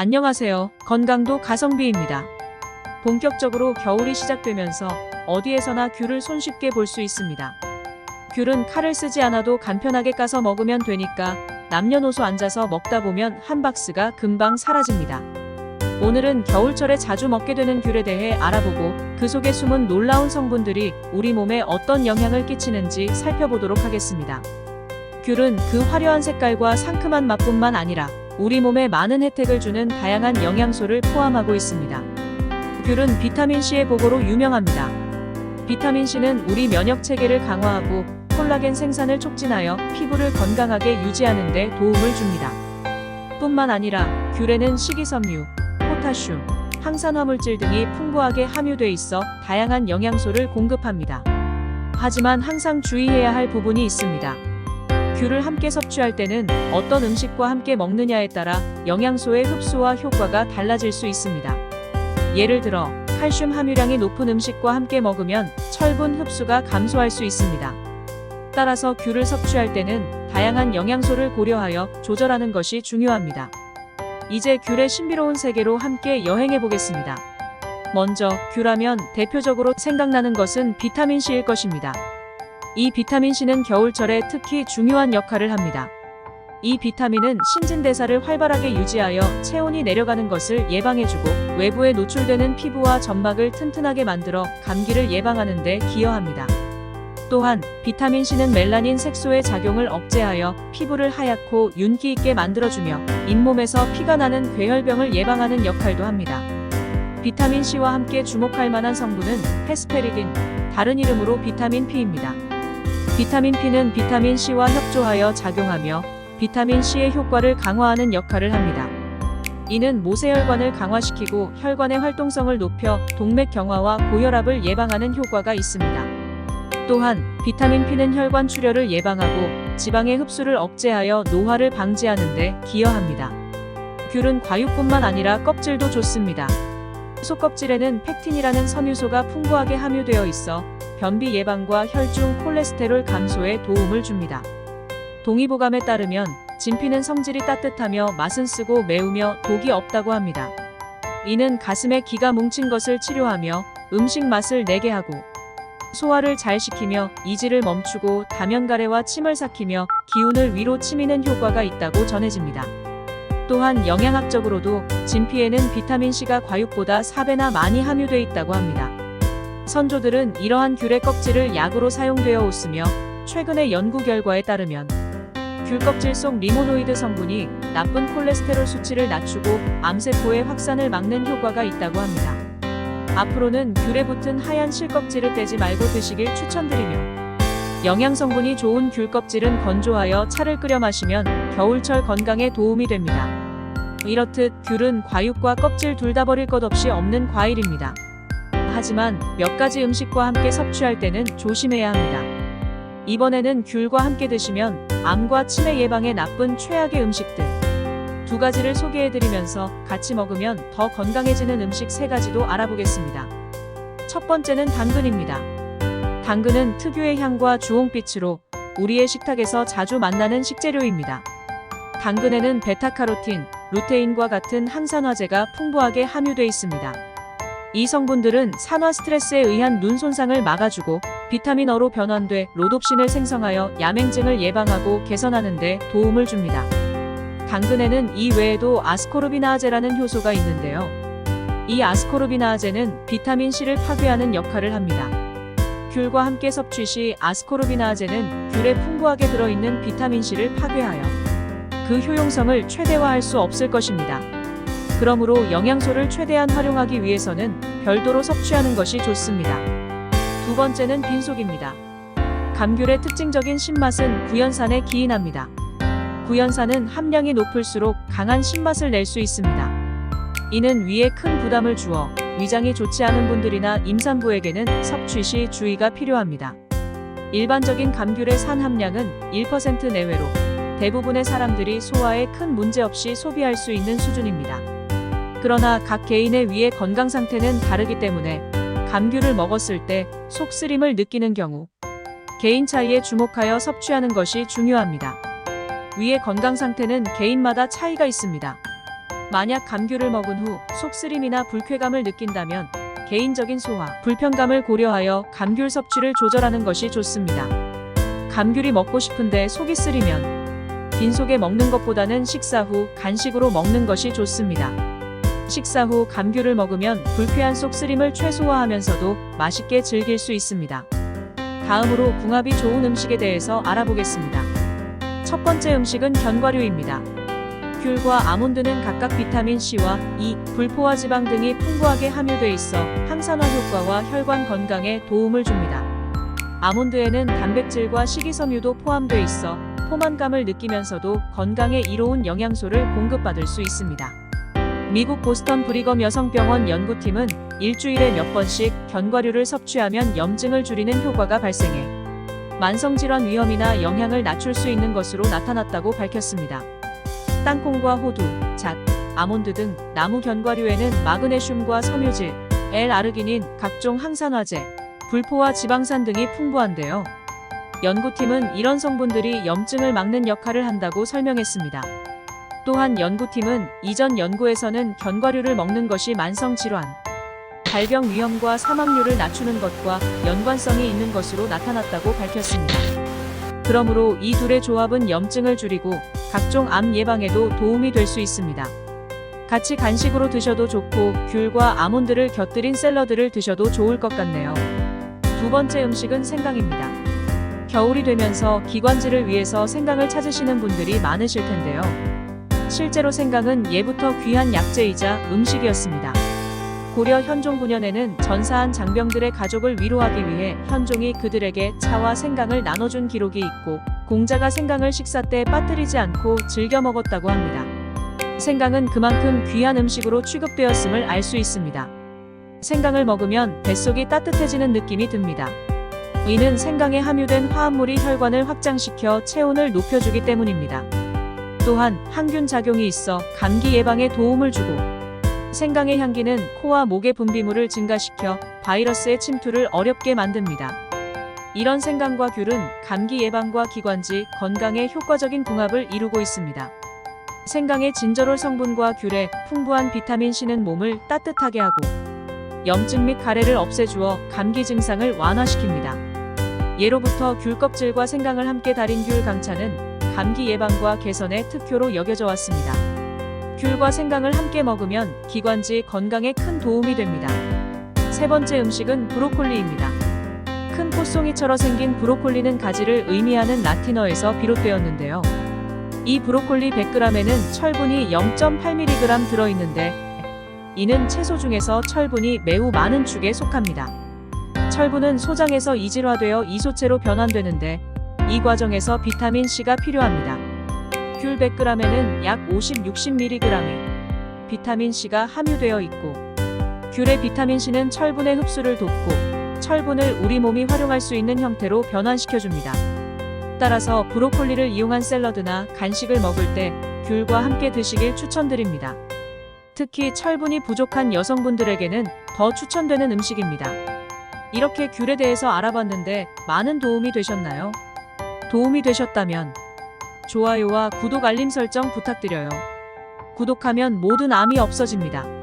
안녕하세요. 건강도 가성비입니다. 본격적으로 겨울이 시작되면서 어디에서나 귤을 손쉽게 볼 수 있습니다. 귤은 칼을 쓰지 않아도 간편하게 까서 먹으면 되니까 남녀노소 앉아서 먹다 보면 한 박스가 금방 사라집니다. 오늘은 겨울철에 자주 먹게 되는 귤에 대해 알아보고 그 속에 숨은 놀라운 성분들이 우리 몸에 어떤 영향을 끼치는지 살펴보도록 하겠습니다. 귤은 그 화려한 색깔과 상큼한 맛뿐만 아니라 우리 몸에 많은 혜택을 주는 다양한 영양소를 포함하고 있습니다. 귤은 비타민C의 보고로 유명합니다. 비타민C는 우리 면역 체계를 강화하고 콜라겐 생산을 촉진하여 피부를 건강하게 유지하는 데 도움을 줍니다. 뿐만 아니라 귤에는 식이섬유, 포타슘, 항산화 물질 등이 풍부하게 함유돼 있어 다양한 영양소를 공급합니다. 하지만 항상 주의해야 할 부분이 있습니다. 귤을 함께 섭취할 때는 어떤 음식과 함께 먹느냐에 따라 영양소의 흡수와 효과가 달라질 수 있습니다. 예를 들어 칼슘 함유량이 높은 음식과 함께 먹으면 철분 흡수가 감소할 수 있습니다. 따라서 귤을 섭취할 때는 다양한 영양소를 고려하여 조절하는 것이 중요합니다. 이제 귤의 신비로운 세계로 함께 여행해 보겠습니다. 먼저 귤하면 대표적으로 생각나는 것은 비타민C일 것입니다. 이 비타민C는 겨울철에 특히 중요한 역할을 합니다. 이 비타민은 신진대사를 활발하게 유지하여 체온이 내려가는 것을 예방해주고 외부에 노출되는 피부와 점막을 튼튼하게 만들어 감기를 예방하는 데 기여합니다. 또한 비타민C는 멜라닌 색소의 작용을 억제하여 피부를 하얗고 윤기 있게 만들어주며 잇몸에서 피가 나는 괴혈병을 예방하는 역할도 합니다. 비타민C와 함께 주목할 만한 성분은 헤스페리딘, 다른 이름으로 비타민 P입니다. 비타민 P는 비타민 C와 협조하여 작용하며 비타민 C의 효과를 강화하는 역할을 합니다. 이는 모세혈관을 강화시키고 혈관의 활동성을 높여 동맥 경화와 고혈압을 예방하는 효과가 있습니다. 또한 비타민 P는 혈관 출혈을 예방하고 지방의 흡수를 억제하여 노화를 방지하는 데 기여합니다. 귤은 과육뿐만 아니라 껍질도 좋습니다. 속껍질에는 팩틴이라는 섬유소가 풍부하게 함유되어 있어 변비 예방과 혈중 콜레스테롤 감소에 도움을 줍니다. 동의보감에 따르면 진피는 성질이 따뜻하며 맛은 쓰고 매우며 독이 없다고 합니다. 이는 가슴에 기가 뭉친 것을 치료하며 음식 맛을 내게 하고 소화를 잘 시키며 이질을 멈추고 다면가래와 침을 삭히며 기운을 위로 치미는 효과가 있다고 전해집니다. 또한 영양학적으로도 진피에는 비타민C가 과육보다 4배나 많이 함유돼 있다고 합니다. 선조들은 이러한 귤의 껍질을 약으로 사용되어 왔으며 최근의 연구 결과에 따르면 귤 껍질 속 리모노이드 성분이 나쁜 콜레스테롤 수치를 낮추고 암세포의 확산을 막는 효과가 있다고 합니다. 앞으로는 귤에 붙은 하얀 실껍질을 떼지 말고 드시길 추천드리며 영양 성분이 좋은 귤 껍질은 건조하여 차를 끓여 마시면 겨울철 건강에 도움이 됩니다. 이렇듯 귤은 과육과 껍질 둘 다 버릴 것 없이 없는 과일입니다. 하지만 몇 가지 음식과 함께 섭취할 때는 조심해야 합니다. 이번에는 귤과 함께 드시면 암과 치매 예방에 나쁜 최악의 음식들 두 가지를 소개해드리면서 같이 먹으면 더 건강해지는 음식 세 가지도 알아보겠습니다. 첫 번째는 당근입니다. 당근은 특유의 향과 주홍빛으로 우리의 식탁에서 자주 만나는 식재료입니다. 당근에는 베타카로틴, 루테인과 같은 항산화제가 풍부하게 함유돼 있습니다. 이 성분들은 산화 스트레스에 의한 눈 손상을 막아주고 비타민 어로 변환돼 로놉신을 생성하여 야맹증을 예방하고 개선하는 데 도움을 줍니다. 당근에는 이 외에도 아스코르비나아제라는 효소가 있는데요. 이 아스코르비나아제는 비타민 C를 파괴하는 역할을 합니다. 귤과 함께 섭취 시 아스코르비나아제는 귤에 풍부하게 들어있는 비타민 C를 파괴하여 그 효용성을 최대화할 수 없을 것입니다. 그러므로 영양소를 최대한 활용하기 위해서는 별도로 섭취하는 것이 좋습니다. 두 번째는 빈속입니다. 감귤의 특징적인 신맛은 구연산에 기인합니다. 구연산은 함량이 높을수록 강한 신맛을 낼 수 있습니다. 이는 위에 큰 부담을 주어 위장이 좋지 않은 분들이나 임산부에게는 섭취 시 주의가 필요합니다. 일반적인 감귤의 산 함량은 1% 내외로 대부분의 사람들이 소화에 큰 문제 없이 소비할 수 있는 수준입니다. 그러나 각 개인의 위의 건강 상태는 다르기 때문에 감귤을 먹었을 때 속쓰림을 느끼는 경우 개인 차이에 주목하여 섭취하는 것이 중요합니다. 위의 건강 상태는 개인마다 차이가 있습니다. 만약 감귤을 먹은 후 속쓰림이나 불쾌감을 느낀다면 개인적인 소화, 불편감을 고려하여 감귤 섭취를 조절하는 것이 좋습니다. 감귤이 먹고 싶은데 속이 쓰리면 빈속에 먹는 것보다는 식사 후 간식으로 먹는 것이 좋습니다. 식사 후 감귤을 먹으면 불쾌한 속쓰림을 최소화하면서도 맛있게 즐길 수 있습니다. 다음으로 궁합이 좋은 음식에 대해서 알아보겠습니다. 첫 번째 음식은 견과류입니다. 귤과 아몬드는 각각 비타민 C와 E, 불포화 지방 등이 풍부하게 함유돼 있어 항산화 효과와 혈관 건강에 도움을 줍니다. 아몬드에는 단백질과 식이섬유도 포함돼 있어 포만감을 느끼면서도 건강에 이로운 영양소를 공급받을 수 있습니다. 미국 보스턴 브리검 여성병원 연구팀은 일주일에 몇 번씩 견과류를 섭취하면 염증을 줄이는 효과가 발생해 만성질환 위험이나 영향을 낮출 수 있는 것으로 나타났다고 밝혔습니다. 땅콩과 호두, 잣, 아몬드 등 나무 견과류에는 마그네슘과 섬유질, L-아르기닌, 각종 항산화제, 불포화 지방산 등이 풍부한데요. 연구팀은 이런 성분들이 염증을 막는 역할을 한다고 설명했습니다. 또한 연구팀은 이전 연구에서는 견과류를 먹는 것이 만성 질환, 발병 위험과 사망률을 낮추는 것과 연관성이 있는 것으로 나타났다고 밝혔습니다. 그러므로 이 둘의 조합은 염증을 줄이고 각종 암 예방에도 도움이 될 수 있습니다. 같이 간식으로 드셔도 좋고 귤과 아몬드를 곁들인 샐러드를 드셔도 좋을 것 같네요. 두 번째 음식은 생강입니다. 겨울이 되면서 기관지를 위해서 생강을 찾으시는 분들이 많으실 텐데요. 실제로 생강은 예부터 귀한 약재이자 음식이었습니다. 고려 현종 9년에는 전사한 장병들의 가족을 위로하기 위해 현종이 그들에게 차와 생강을 나눠준 기록이 있고 공자가 생강을 식사 때 빠뜨리지 않고 즐겨 먹었다고 합니다. 생강은 그만큼 귀한 음식으로 취급되었음을 알 수 있습니다. 생강을 먹으면 뱃속이 따뜻해지는 느낌이 듭니다. 이는 생강에 함유된 화합물이 혈관을 확장시켜 체온을 높여주기 때문입니다. 또한 항균 작용이 있어 감기 예방에 도움을 주고 생강의 향기는 코와 목의 분비물을 증가시켜 바이러스의 침투를 어렵게 만듭니다. 이런 생강과 귤은 감기 예방과 기관지, 건강에 효과적인 궁합을 이루고 있습니다. 생강의 진저롤 성분과 귤의 풍부한 비타민 C는 몸을 따뜻하게 하고 염증 및 가래를 없애주어 감기 증상을 완화시킵니다. 예로부터 귤 껍질과 생강을 함께 달인 귤 강차는 감기 예방과 개선의 특효로 여겨져 왔습니다. 귤과 생강을 함께 먹으면 기관지 건강에 큰 도움이 됩니다. 세 번째 음식은 브로콜리입니다. 큰 꽃송이처럼 생긴 브로콜리는 가지를 의미하는 라틴어에서 비롯되었는데요. 이 브로콜리 100g에는 철분이 0.8mg 들어있는데 이는 채소 중에서 철분이 매우 많은 축에 속합니다. 철분은 소장에서 이질화되어 이소체로 변환되는데 이 과정에서 비타민 C가 필요합니다. 귤 100g에는 약 50-60mg의 비타민 C가 함유되어 있고 귤의 비타민 C는 철분의 흡수를 돕고 철분을 우리 몸이 활용할 수 있는 형태로 변환시켜줍니다. 따라서 브로콜리를 이용한 샐러드나 간식을 먹을 때 귤과 함께 드시길 추천드립니다. 특히 철분이 부족한 여성분들에게는 더 추천되는 음식입니다. 이렇게 귤에 대해서 알아봤는데 많은 도움이 되셨나요? 도움이 되셨다면 좋아요와 구독 알림 설정 부탁드려요. 구독하면 모든 암이 없어집니다.